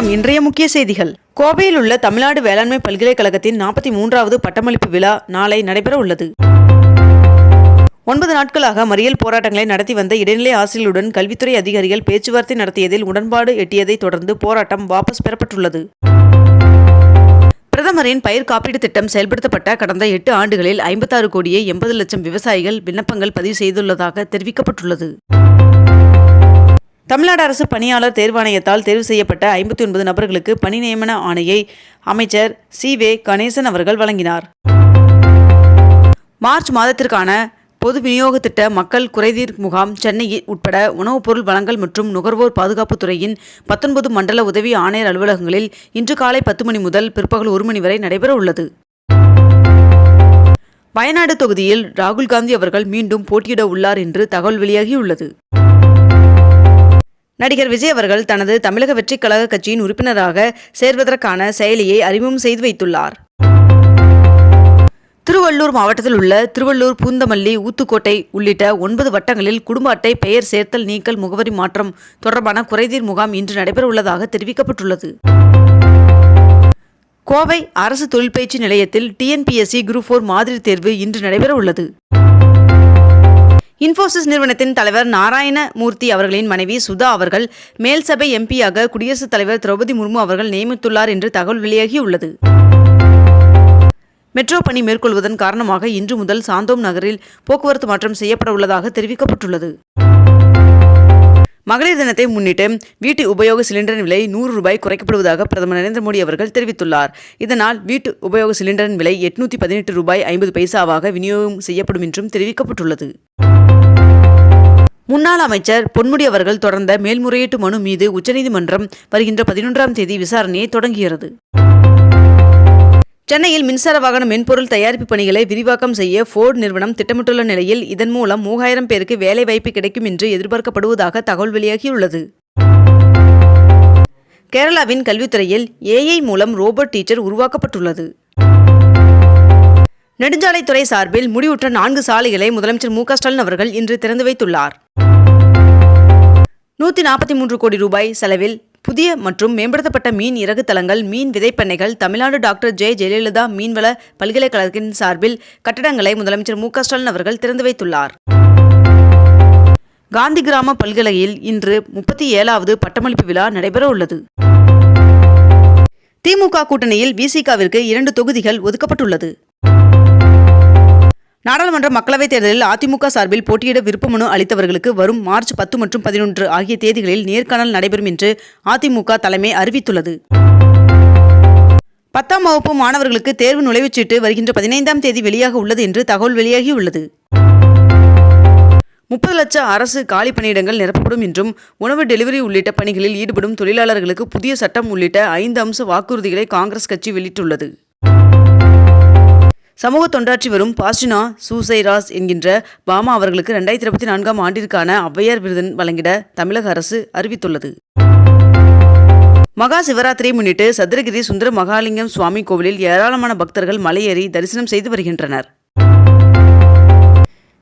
வணக்கம். இன்றைய முக்கிய செய்திகள். கோவையில் உள்ள தமிழ்நாடு வேளாண்மை பல்கலைக்கழகத்தின் நாற்பத்தி மூன்றாவது பட்டமளிப்பு விழா நாளை நடைபெற உள்ளது. ஒன்பது நாட்களாக மறியல் போராட்டங்களை நடத்தி வந்த இடைநிலை ஆசிரியர்களுடன் கல்வித்துறை அதிகாரிகள் பேச்சுவார்த்தை நடத்தியதில் உடன்பாடு எட்டியதை தொடர்ந்து போராட்டம் வாபஸ் பெறப்பட்டுள்ளது. பிரதமரின் பயிர் காப்பீடு திட்டம் செயல்படுத்தப்பட்ட கடந்த எட்டு ஆண்டுகளில் ஐம்பத்தாறு கோடியே எண்பது லட்சம் விவசாயிகள் விண்ணப்பங்கள் பதிவு செய்துள்ளதாக தெரிவிக்கப்பட்டுள்ளது. தமிழ்நாடு அரசு பணியாளர் தேர்வாணையத்தால் தேர்வு செய்யப்பட்ட ஐம்பத்தி ஒன்பது நபர்களுக்கு பணி நியமன ஆணையை அமைச்சர் சி. வே. கணேசன் அவர்கள் வழங்கினார். மார்ச் மாதத்திற்கான பொது விநியோக திட்ட மக்கள் குறைதீர் முகாம் சென்னையில் உட்பட உணவுப் பொருள் வழங்கல் மற்றும் நுகர்வோர் பாதுகாப்புத் துறையின் பத்தொன்பது மண்டல உதவி ஆணையர் அலுவலகங்களில் இன்று காலை பத்து மணி முதல் பிற்பகல் ஒரு மணி வரை நடைபெற உள்ளது. வயநாடு தொகுதியில் ராகுல் காந்தி அவர்கள் மீண்டும் போட்டியிட உள்ளார் என்று தகவல் வெளியாகியுள்ளது. நடிகர் விஜய் அவர்கள் தனது தமிழக வெற்றிக் கழக கட்சியின் உறுப்பினராக சேர்வதற்கான செயலியை அறிமுகம் செய்து வைத்துள்ளார். திருவள்ளூர் மாவட்டத்தில் உள்ள திருவள்ளூர் பூந்தமல்லி ஊத்துக்கோட்டை உள்ளிட்ட ஒன்பது வட்டங்களில் குடும்ப அட்டை பெயர் சேர்த்தல் நீக்கல் முகவரி மாற்றம் தொடர்பான குறைதீர் முகாம் இன்று நடைபெறவுள்ளதாக தெரிவிக்கப்பட்டுள்ளது. கோவை அரசு தொழிற்பயிற்சி நிலையத்தில் டிஎன்பிஎஸ்சி குரூப் ஃபோர் மாதிரி தேர்வு இன்று நடைபெறவுள்ளது. இன்ஃபோசிஸ் நிறுவனத்தின் தலைவர் நாராயணமூர்த்தி அவர்களின் மனைவி சுதா அவர்கள் மேல் சபை எம்பியாக குடியரசுத் தலைவர் திரௌபதி முர்மு அவர்கள் நியமித்துள்ளார் என்று தகவல் வெளியாகியுள்ளது. மெட்ரோ பணி மேற்கொள்வதன் காரணமாக இன்று முதல் சாந்தோம் நகரில் போக்குவரத்து மாற்றம் செய்யப்பட உள்ளதாக தெரிவிக்கப்பட்டுள்ளது. மகளிர் தினத்தை முன்னிட்டு வீட்டு உபயோக சிலிண்டரின் விலை நூறு ரூபாய் குறைக்கப்படுவதாக பிரதமர் நரேந்திர மோடி அவர்கள் தெரிவித்துள்ளார். இதனால் வீட்டு உபயோக சிலிண்டரின் விலை எட்நூத்தி பதினெட்டு ரூபாய் ஐம்பது பைசாவாக விநியோகம் செய்யப்படும் என்றும் தெரிவிக்கப்பட்டுள்ளது. முன்னாள் அமைச்சர் பொன்முடி அவர்கள் தொடர்ந்த மேல்முறையீட்டு மனு மீது உச்சநீதிமன்றம் வருகின்ற பதினொன்றாம் தேதி விசாரணையை தொடங்குகிறது. சென்னையில் மின்சார வாகன மென்பொருள் தயாரிப்பு பணிகளை விரிவாக்கம் செய்ய ஃபோர்டு நிறுவனம் திட்டமிட்டுள்ள நிலையில் இதன் மூலம் மூவாயிரம் பேருக்கு வேலை வாய்ப்பு கிடைக்கும் என்று எதிர்பார்க்கப்படுவதாக தகவல் வெளியாகியுள்ளது. கேரளாவின் கல்வித்துறையில் ஏஐ மூலம் ரோபோட் டீச்சர் உருவாக்கப்பட்டுள்ளது. நெடுஞ்சாலைத்துறை சார்பில் முடிவுற்ற நான்கு சாலைகளை முதலமைச்சர் மு ஸ்டாலின் அவர்கள் இன்று திறந்து வைத்துள்ளார். நூற்றி நாற்பத்தி மூன்று கோடி ரூபாய் செலவில் புதிய மற்றும் மேம்படுத்தப்பட்ட மீன் இறகு தளங்கள் மீன் விதைப்பண்ணைகள் தமிழ்நாடு டாக்டர் ஜெய ஜெயலலிதா மீன்வள பல்கலைக்கழகத்தின் சார்பில் கட்டடங்களை முதலமைச்சர் மு ஸ்டாலின் அவர்கள் திறந்து வைத்துள்ளார். காந்தி கிராம பல்கலையில் இன்று முப்பத்தி ஏழாவது பட்டமளிப்பு விழா நடைபெற உள்ளது. திமுக கூட்டணியில் விசிகாவிற்கு இரண்டு தொகுதிகள் ஒதுக்கப்பட்டுள்ளது. நாடாளுமன்ற மக்களவைத் தேர்தலில் அதிமுக சார்பில் போட்டியிட விருப்பமனு அளித்தவர்களுக்கு வரும் மார்ச் பத்து மற்றும் பதினொன்று ஆகிய தேதிகளில் நேர்காணல் நடைபெறும் என்று அதிமுக தலைமை அறிவித்துள்ளது. பத்தாம் வகுப்பு மாணவர்களுக்கு தேர்வு நுழைவுச்சீட்டு வருகின்ற பதினைந்தாம் தேதி வெளியாக உள்ளது என்று தகவல் வெளியாகியுள்ளது. முப்பது லட்சம் அரசு காலி பணியிடங்கள் நிரப்பப்படும் என்றும் உணவு டெலிவரி உள்ளிட்ட பணிகளில் ஈடுபடும் தொழிலாளர்களுக்கு புதிய சட்டம் உள்ளிட்ட ஐந்து அம்ச வாக்குறுதிகளை காங்கிரஸ் கட்சி வெளியிட்டுள்ளது. சமூக தொண்டாற்றி வரும் பாஸ்டினா சூசைராஸ் என்கின்ற பாமா அவர்களுக்கு ரெண்டாயிரத்தி இருபத்தி நான்காம் ஆண்டிற்கான ஔவையார் விருதன் வழங்கிட தமிழக அரசு அறிவித்துள்ளது. மகா சிவராத்திரியை முன்னிட்டு சதுரகிரி சுந்தர மகாலிங்கம் சுவாமி கோவிலில் ஏராளமான பக்தர்கள் மலையேறி தரிசனம் செய்து வருகின்றனர்.